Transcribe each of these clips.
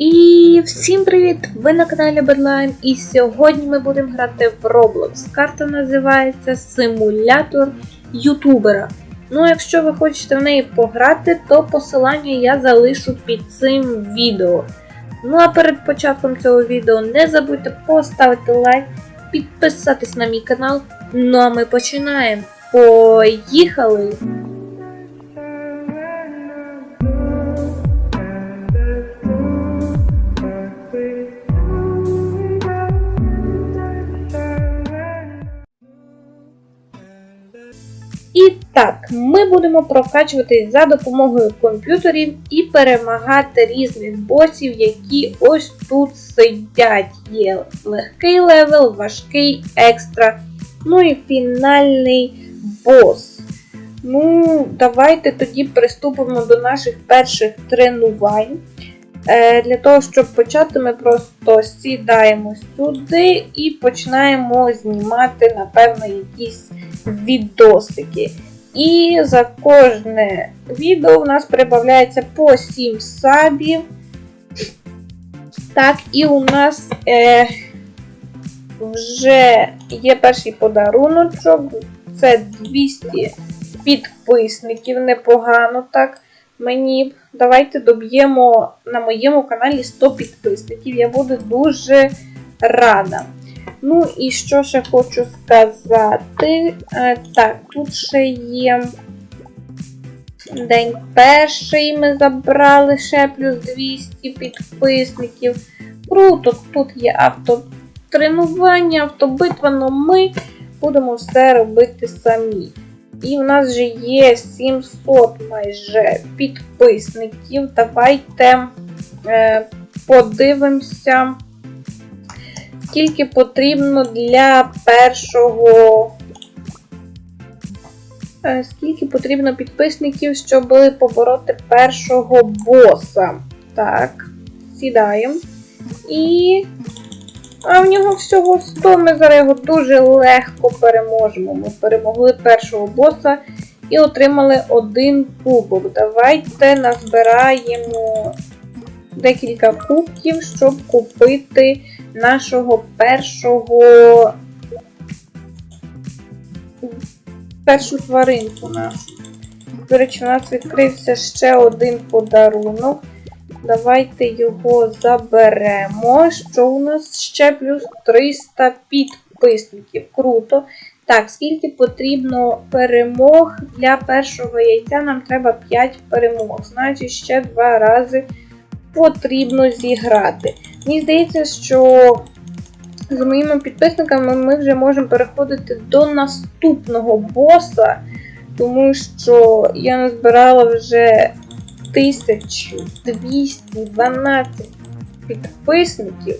І всім привіт! Ви на каналі Bedline і сьогодні ми будемо грати в Roblox. Карта називається Симулятор Ютубера. Ну, якщо ви хочете в неї пограти, то посилання я залишу під цим відео. Ну а перед початком цього відео не забудьте поставити лайк, підписатись на мій канал. Ну а ми починаємо. Поїхали! І так, ми будемо прокачуватись за допомогою комп'ютерів і перемагати різних босів, які ось тут сидять. Є легкий левел, важкий, екстра, ну і фінальний бос. Ну, давайте тоді приступимо до наших перших тренувань. Е, Для того, щоб почати, ми просто сідаємо сюди і починаємо знімати, напевно, якісь відосики. І за кожне відео в нас прибавляється по 7 сабів. Так, і у нас е, вже є перший подаруночок. Це 200 підписників. Непогано так. Мені давайте доб'ємо на моєму каналі 100 підписників. Я буду дуже рада. Ну і що ще хочу сказати. Е, так, тут ще є день перший. Ми забрали ще плюс 200 підписників. Круто, тут є автотренування, автобитва, але ми будемо все робити самі. І в нас вже є 700 майже підписників. Давайте е, подивимося скільки потрібно для першого. Е, Скільки потрібно підписників, щоб побороти першого боса. Так, сідаємо. І. А в нього всього 100. Ми зараз його дуже легко переможемо. Ми перемогли першого боса і отримали один кубок. Давайте назбираємо декілька кубків, щоб купити нашого першого першу тваринку нашу. До речі, у нас відкрився ще один подарунок. Давайте його заберемо. Що у нас ще плюс 300 підписників. Круто. Так, скільки потрібно перемог для першого яйця, нам треба 5 перемог. Значить, ще 2 рази потрібно зіграти. Мені здається, що з моїми підписниками ми вже можемо переходити до наступного боса, тому що я назбирала вже 1212 підписників.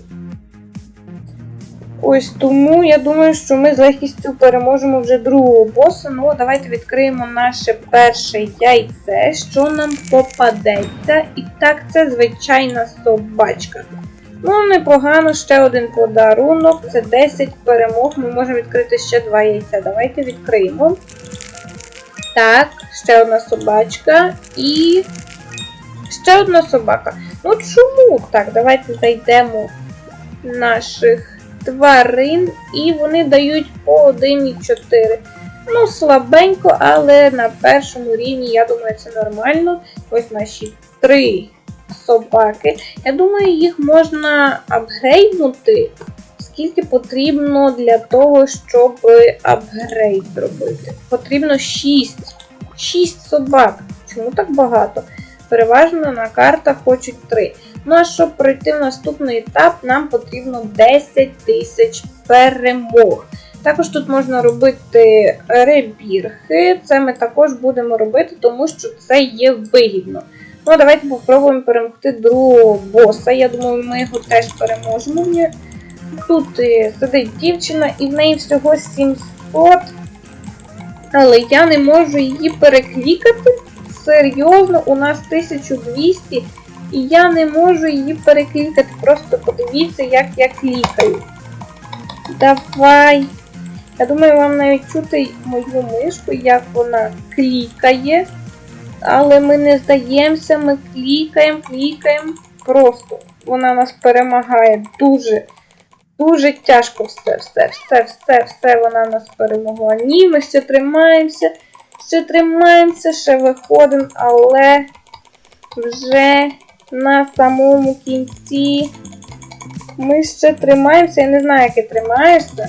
Ось тому я думаю, що ми з легкістю переможемо вже другого боса. Ну, давайте відкриємо наше перше яйце, що нам попадеться. І так, це звичайна собачка. Ну, непогано, ще один подарунок. Це 10 перемог. Ми можемо відкрити ще два яйця. Давайте відкриємо. Так, ще одна собачка. І ще одна собака. Ну чому? Так, давайте зайдемо в наших тварин, і вони дають по 1,4. Ну, слабенько, але на першому рівні, я думаю, це нормально. Ось наші три собаки. Я думаю, їх можна апгрейднути, скільки потрібно для того, щоб апгрейд зробити. Потрібно 6. 6 собак. Чому так багато? Переважно на картах хочуть 3. Ну а щоб пройти в наступний етап, нам потрібно 10 тисяч перемог. Також тут можна робити ребірги. Це ми також будемо робити, тому що це є вигідно. Ну, давайте попробуємо перемогти другого боса. Я думаю, ми його теж переможемо. Тут е, сидить дівчина, і в неї всього 700. Але я не можу її переклікати. Серйозно, у нас 1200, і я не можу її переклікати. Просто подивіться, як я клікаю. Давай. Я думаю, вам навіть чути мою мишку, як вона клікає. Але ми не здаємося, ми клікаємо, клікаємо. Просто вона нас перемагає. Дуже, дуже тяжко все, все, все, все, все вона нас перемогла. Ні, ми ще тримаємося, ще тримаємося, ще виходимо, але вже на самому кінці ми ще тримаємося. Я не знаю, як ти тримаєшся.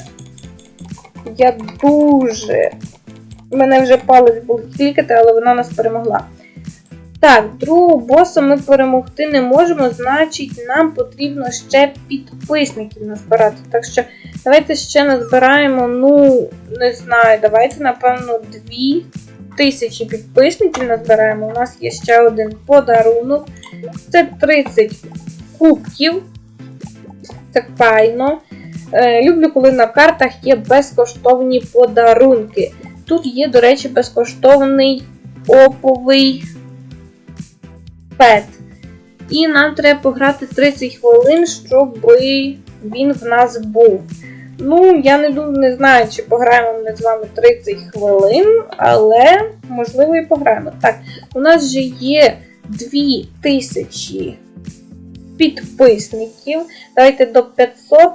Я дуже. У мене вже палець був клікати, але вона нас перемогла. Так, другого боса ми перемогти не можемо, значить, нам потрібно ще підписників назбирати. Так що давайте ще назбираємо, ну, не знаю, давайте, напевно, 2000 підписників назбираємо. У нас є ще один подарунок. Це 30 кубків. Це файно. Е, люблю, коли на картах є безкоштовні подарунки. Тут є, до речі, безкоштовний оповий пет. І нам треба пограти 30 хвилин, щоб він в нас був. Ну, я не не знаю, чи пограємо ми з вами 30 хвилин, але можливо і пограємо. Так, у нас вже є 2000 підписників. Давайте до 500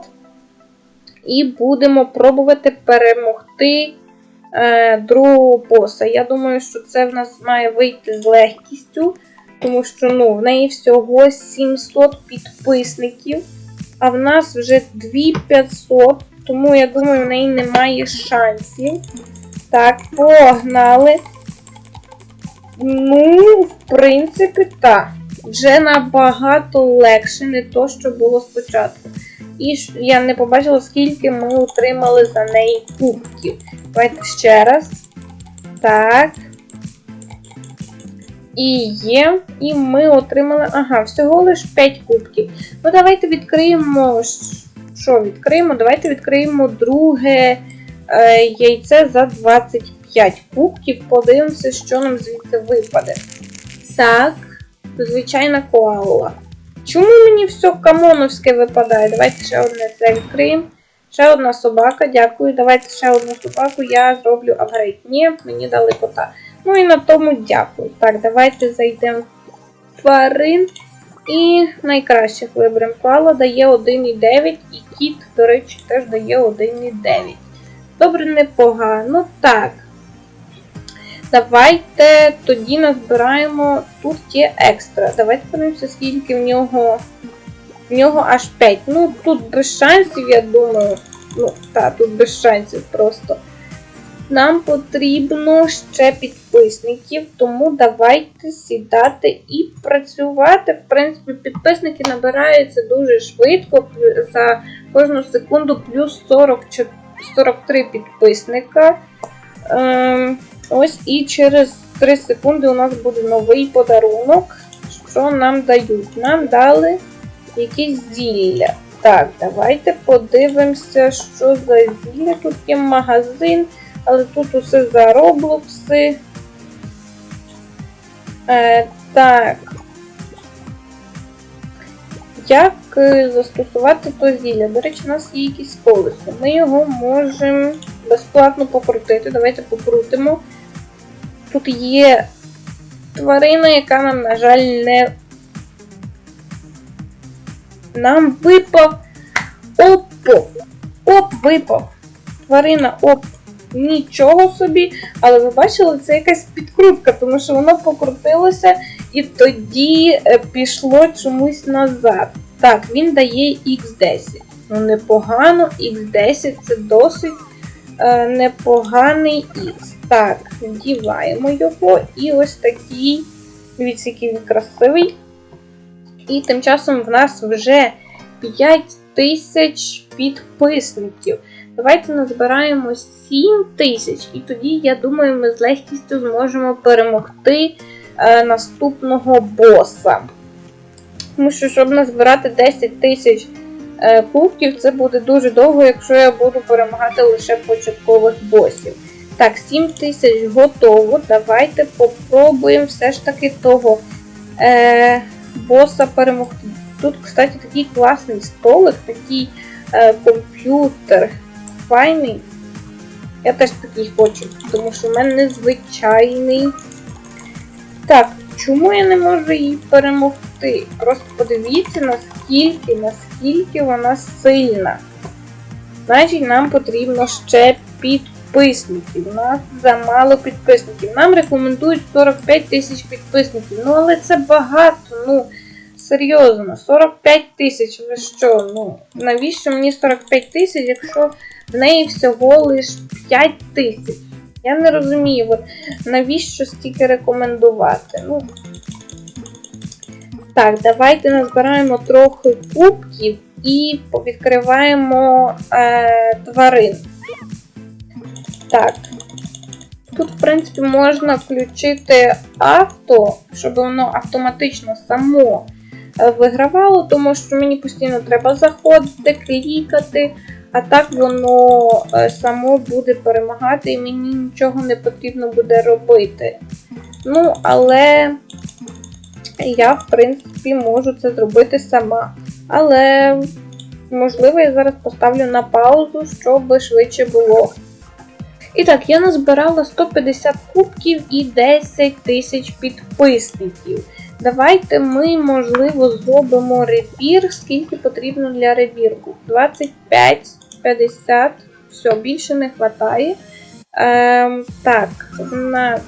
і будемо пробувати перемогти е, другого боса. Я думаю, що це в нас має вийти з легкістю, тому що ну, в неї всього 700 підписників, а в нас вже 2500, тому я думаю, в неї немає шансів. Так, погнали. Ну, в принципі, так. Вже набагато легше, не то, що було спочатку. І я не побачила, скільки ми отримали за неї кубків. Давайте ще раз. Так. І є. І ми отримали. Ага, всього лише 5 кубків. Ну, давайте відкриємо. Що відкриємо? Давайте відкриємо друге е, яйце за 25 кубків. Подивимося, що нам звідси випаде. Так, звичайна коала. Чому мені все камоновське випадає? Давайте ще одне це відкриємо. Ще одна собака, дякую. Давайте ще одну собаку. Я зроблю апгрейд. Ні, мені дали кота. Ну і на тому дякую. Так, давайте зайдемо в тварин. І найкращих виберемо. Пала дає 1,9 і кіт, до речі, теж дає 1,9. Добре, непогано. Так. Давайте тоді назбираємо. Тут є екстра. Давайте подивимося, скільки в нього. В нього аж 5. Ну, тут без шансів, я думаю. Ну, так, тут без шансів просто. Нам потрібно ще підписників, тому давайте сідати і працювати. В принципі, підписники набираються дуже швидко. За кожну секунду плюс 40, 43 підписника. Ем, ось і через 3 секунди у нас буде новий подарунок. Що нам дають? Нам дали якісь зілля. Так, давайте подивимося, що за зілля. Тут є магазин, але тут усе за роблокси. Е, Так. Як е, застосувати то зілля? До речі, у нас є якісь колесо. Ми його можемо безплатно покрутити. Давайте покрутимо. Тут є тварина, яка нам, на жаль, не нам випав опо. Оп, випав. Тварина оп. Нічого собі. Але ви бачили, це якась підкрутка, тому що воно покрутилося і тоді е, пішло чомусь назад. Так, він дає Х10. Ну, непогано, Х10 це досить е, непоганий Х. Так, вдіваємо його. І ось такий, дивіться, який він красивий. І тим часом в нас вже 5 тисяч підписників. Давайте назбираємо 7 тисяч, і тоді, я думаю, ми з легкістю зможемо перемогти е, наступного боса. Тому що, щоб назбирати 10 тисяч е, кубків, це буде дуже довго, якщо я буду перемагати лише початкових босів. Так, 7 тисяч готово. Давайте попробуємо все ж таки того е, боса перемогти. Тут, кстати, такий класний столик, такий е, комп'ютер файний. Я теж такий хочу, тому що в мене незвичайний. Так, чому я не можу її перемогти? Просто подивіться, наскільки, наскільки вона сильна. Значить, нам потрібно ще підписників. У нас замало підписників. Нам рекомендують 45 тисяч підписників. Ну, але це багато, ну. Серйозно, 45 тисяч, ви що? Ну, навіщо мені 45 тисяч, якщо в неї всього лиш 5 тисяч? Я не розумію, от навіщо стільки рекомендувати? Ну. Так, давайте назбираємо трохи кубків і відкриваємо е, тварин. Так. Тут, в принципі, можна включити авто, щоб воно автоматично само е, вигравало, тому що мені постійно треба заходити, клікати, а так воно е, само буде перемагати і мені нічого не потрібно буде робити. Ну, але я, в принципі, можу це зробити сама. Але, можливо, я зараз поставлю на паузу, щоб швидше було. І так, я назбирала 150 кубків і 10 тисяч підписників. Давайте ми, можливо, зробимо ребір, скільки потрібно для ребірку. 25, 50, все, більше не вистачає. Ем, так, в нас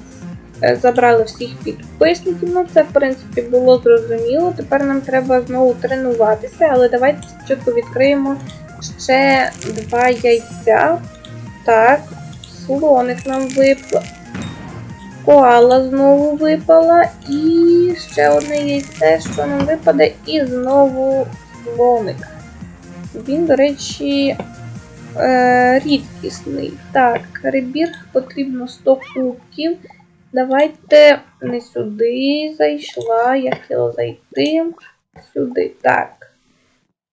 е, забрали всіх підписників. Ну, це, в принципі, було зрозуміло. Тепер нам треба знову тренуватися, але давайте спочатку відкриємо ще два яйця. Так, слоник нам випав. Коала знову випала. І ще одне яйце, що нам випаде, і знову слоник. Він, до речі, е, рідкісний. Так, ребір потрібно 100 кубків. Давайте не сюди зайшла. Я хотіла зайти. Сюди. Так.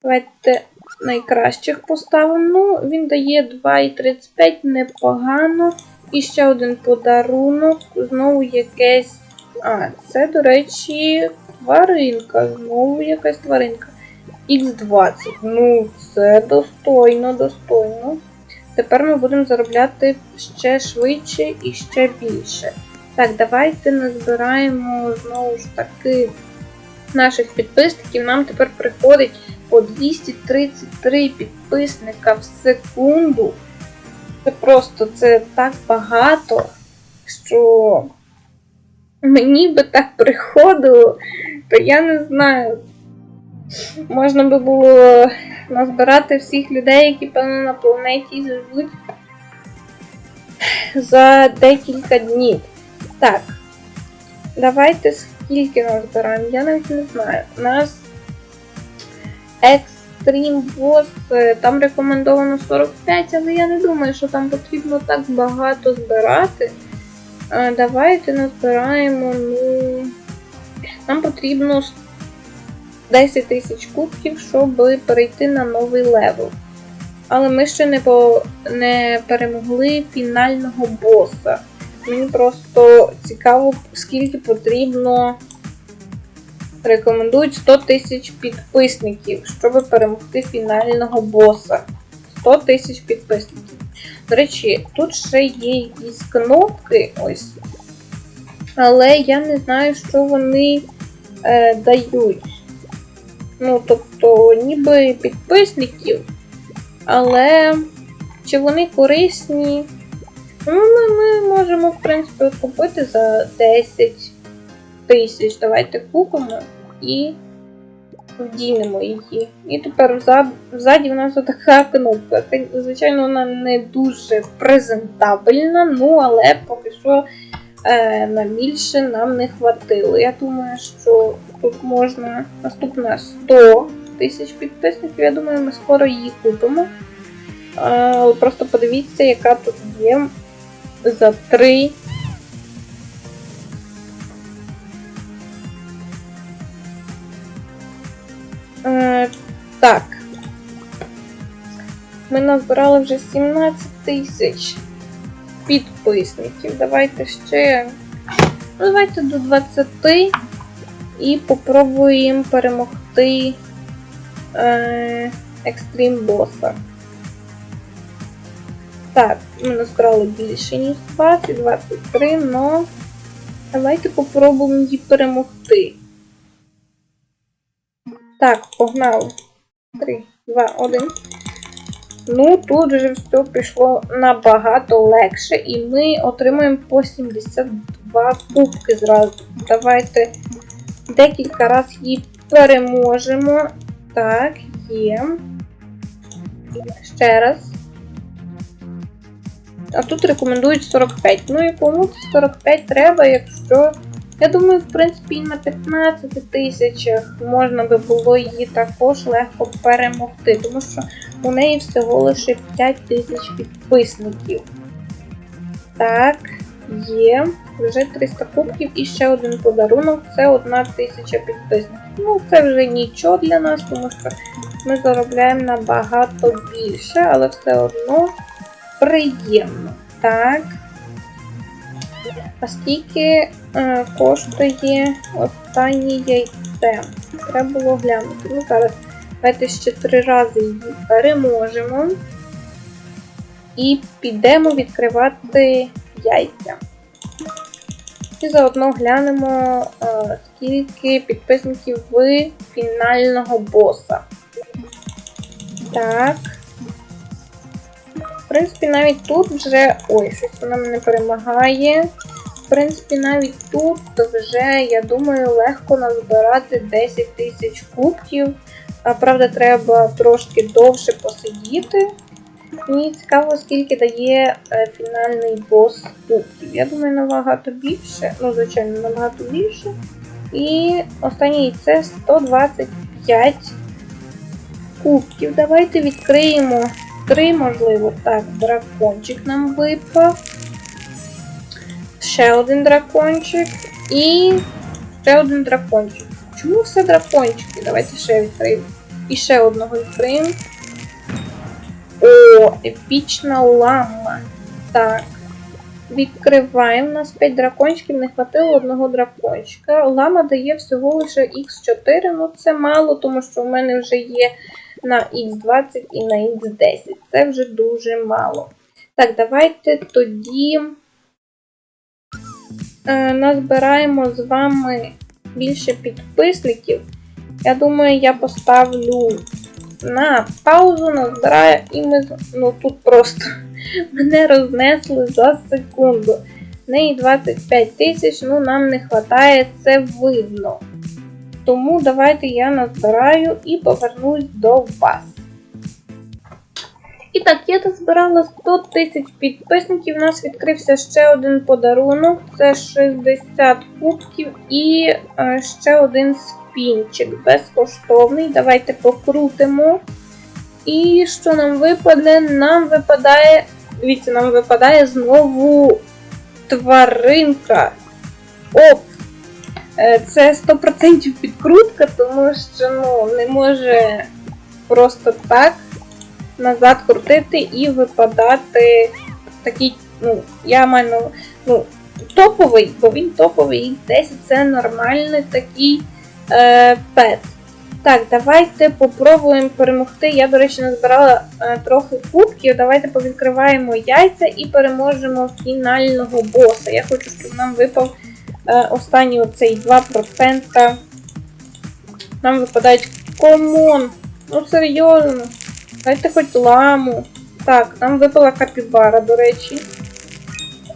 Давайте найкращих поставимо. Ну, він дає 2,35, непогано. І ще один подарунок. Знову якесь. А, це, до речі, тваринка. Знову якась тваринка. Х20. Ну, це достойно, достойно. Тепер ми будемо заробляти ще швидше і ще більше. Так, давайте назбираємо знову ж таки наших підписників. Нам тепер приходить по 233 підписника в секунду. Це просто це так багато, що мені би так приходило, то я не знаю. Можна би було назбирати всіх людей, які, певно, на планеті живуть за декілька днів. Так. Давайте скільки назбираємо, я навіть не знаю. У нас Extreme Boss, е, там рекомендовано 45, але я не думаю, що там потрібно так багато збирати. Давайте назбираємо, ну. Нам потрібно 10 тисяч кубків, щоб перейти на новий левел. Але ми ще не, по... не перемогли фінального боса. Мені просто цікаво, скільки потрібно. Рекомендують 100 тисяч підписників, щоб перемогти фінального боса. 100 тисяч підписників. До речі, тут ще є якісь кнопки ось. Але я не знаю, що вони е, дають. Ну, тобто, ніби підписників. Але чи вони корисні? Ну, ми, ми можемо, в принципі, купити за 10 тисяч. Давайте купимо і вдінемо її. І тепер взад, взаді в нас така кнопка. Звичайно, вона не дуже презентабельна, ну але поки що е, на більше нам не хватило. Я думаю, що тут можна наступна 100 тисяч підписників. Я думаю, ми скоро її купимо. Е, просто подивіться, яка тут є за 3 Е, так. Ми назбирали вже 17 тисяч підписників. Давайте ще. Ну, давайте до 20 і попробуємо перемогти е, екстрім боса. Так, ми назбирали більше, ніж 20, 23, но давайте попробуємо її перемогти. Так, погнали. 3, 2, 1. Ну, тут вже все пішло набагато легше, і ми отримуємо по 72 кубки зразу. Давайте декілька разів її переможемо. Так, є. Ще раз. А тут рекомендують 45. Ну і кому це 45 треба, якщо. Я думаю, в принципі, на 15 тисячах можна би було її також легко перемогти, тому що у неї всього лише 5 тисяч підписників. Так, є. Вже 300 кубків і ще один подарунок це 1 тисяча підписників. Ну, це вже нічого для нас, тому що ми заробляємо набагато більше, але все одно приємно. Так. А скільки е, коштує останнє яйце? Треба було глянути. Ну, зараз давайте ще три рази її переможемо. І підемо відкривати яйця. І заодно глянемо, е, скільки підписників в фінального боса. Так. В принципі, навіть тут вже... Ой, щось вона мене перемагає. В принципі, навіть тут вже, я думаю, легко назбирати 10 тисяч кубків. А, правда, треба трошки довше посидіти. Мені цікаво, скільки дає е, фінальний бос кубків. Я думаю, набагато більше. Ну, звичайно, набагато більше. І останнє яйце 125 кубків. Давайте відкриємо три, можливо. Так, дракончик нам випав. Ще один дракончик. І ще один дракончик. Чому все дракончики? Давайте ще відкриємо. І ще одного відкриємо. О, епічна лама. Так. Відкриваємо. У нас 5 дракончиків, не хватило одного дракончика. Лама дає всього лише Х4, ну це мало, тому що в мене вже є на Х20 і на Х10. Це вже дуже мало. Так, давайте тоді е, назбираємо з вами більше підписників. Я думаю, я поставлю на паузу, назбираю і ми. Ну тут просто мене рознесли за секунду. Неї 25 тисяч, ну нам не вистачає, це видно. Тому давайте я назбираю і повернусь до вас. І так, я назбирала 100 тисяч підписників. У нас відкрився ще один подарунок. Це 60 кубків і е, ще один спінчик безкоштовний. Давайте покрутимо. І що нам випаде? Нам випадає. Дивіться, нам випадає знову тваринка. Оп! Е, Це 100% підкрутка, тому що ну, не може просто так назад крутити і випадати такий, ну, я маю, ну, топовий, бо він топовий, X10 це нормальний такий е, пет. Так, давайте попробуємо перемогти. Я, до речі, назбирала е, трохи кубків. Давайте повідкриваємо яйця і переможемо фінального боса. Я хочу, щоб нам випав е, останній оцей 2%. Нам випадають комон. Ну серйозно. Дайте хоч ламу. Так, нам випала капібара, до речі.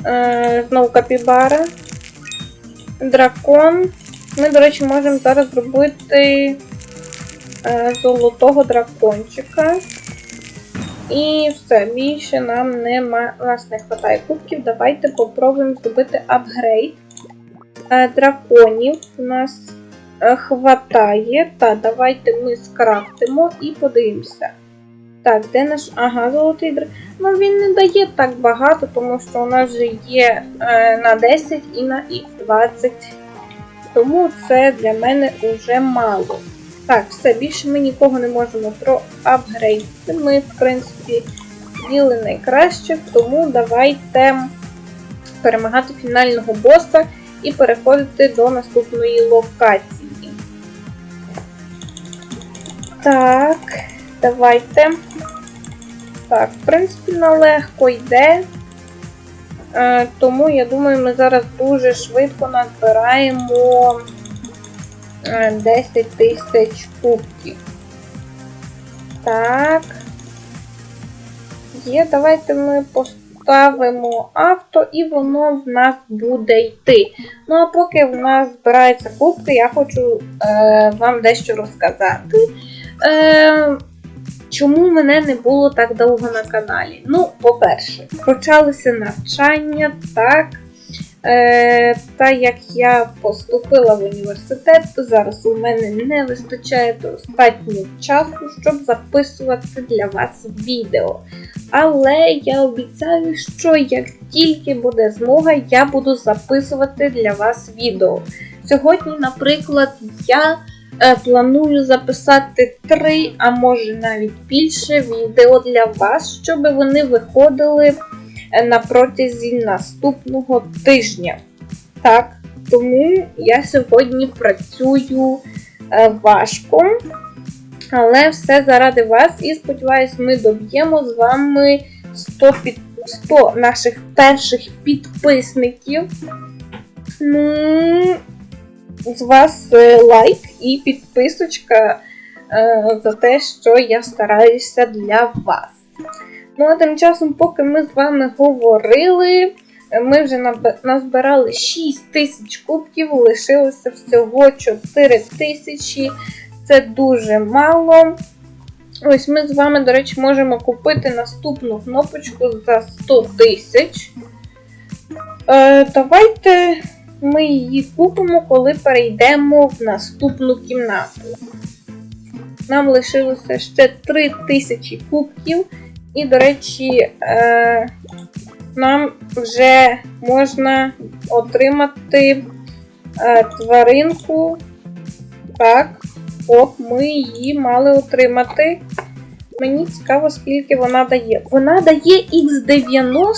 Е, Знову капібара. Дракон. Ми, до речі, можемо зараз зробити е, золотого дракончика. І все, більше нам нема, у нас не вистачає кубків. Давайте попробуємо зробити апгрейд. Е, драконів у нас е, хватає. Та, давайте ми скрафтимо і подивимося. Так, де наш. Ага, золотий дракон. Ну він не дає так багато, тому що у нас вже є е, на 10 і на Х20. Тому це для мене вже мало. Так, все, більше ми нікого не можемо проапгрейдити. Ми, в принципі, діли найкраще, тому давайте перемагати фінального боса і переходити до наступної локації. Так, давайте. Так, в принципі, на легко йде. Е, тому я думаю, ми зараз дуже швидко назбираємо е, 10 тисяч кубків. Так. Є, давайте ми поставимо авто і воно в нас буде йти. Ну а поки в нас збираються кубки, я хочу е, вам дещо розказати. Е, чому мене не було так довго на каналі? Ну, по-перше, почалося навчання, так. Е, та як я поступила в університет, то зараз у мене не вистачає достатньо часу, щоб записувати для вас відео. Але я обіцяю, що як тільки буде змога, я буду записувати для вас відео. Сьогодні, наприклад, я е, планую записати три, а може навіть більше відео для вас, щоб вони виходили на протязі наступного тижня. Так, тому я сьогодні працюю е, важко. Але все заради вас і сподіваюсь, ми доб'ємо з вами 100, під... 100 наших перших підписників. Ну, з вас е, лайк і підписочка е, за те, що я стараюся для вас. Ну, а тим часом, поки ми з вами говорили, ми вже назбирали 6 тисяч кубків, лишилося всього 4 тисячі. Це дуже мало. Ось ми з вами, до речі, можемо купити наступну кнопочку за 100 тисяч. Е, давайте ми її купимо, коли перейдемо в наступну кімнату. Нам лишилося ще 3 тисячі кубків. І, до речі, е, нам вже можна отримати е, тваринку. Так, от ми її мали отримати. Мені цікаво, скільки вона дає. Вона дає Х90.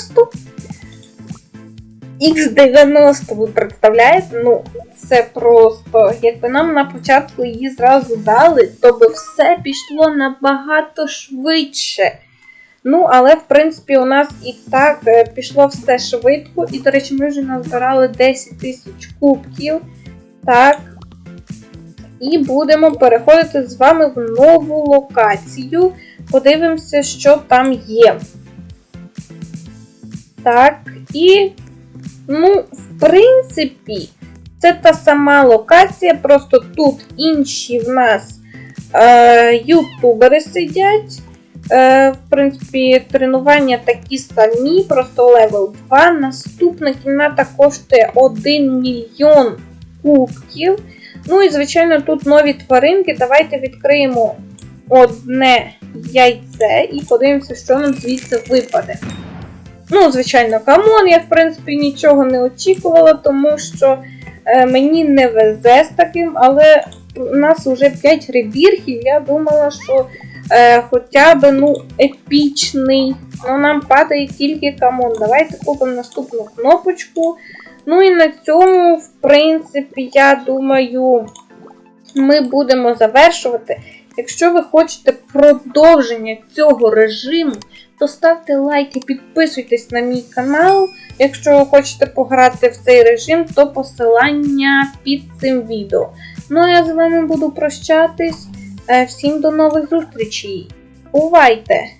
Х90, ви представляєте? Ну, це просто. Якби нам на початку її зразу дали, то би все пішло набагато швидше. Ну, але в принципі у нас і так е, пішло все швидко. І, до речі, ми вже назбирали 10 тисяч кубків. Так. І будемо переходити з вами в нову локацію. Подивимося, що там є. Так, і, ну, в принципі, це та сама локація, просто тут інші в нас е, ютубери сидять. Е, в принципі, тренування такі самі, просто левел 2. Наступна кімната коштує 1 мільйон кубків. Ну і, звичайно, тут нові тваринки. Давайте відкриємо одне яйце і подивимося, що нам звідси випаде. Ну, звичайно, камон, я, в принципі, нічого не очікувала, тому що е, мені не везе з таким, але у нас вже 5 ребіргів, я думала, що е, хоча б ну, епічний. Ну, нам падає тільки камон. Давайте купимо наступну кнопочку. Ну і на цьому, в принципі, я думаю, ми будемо завершувати. Якщо ви хочете продовження цього режиму, то ставте лайк і підписуйтесь на мій канал. Якщо ви хочете пограти в цей режим, то посилання під цим відео. Ну а я з вами буду прощатись. Е, Всім до нових зустрічей. Бувайте!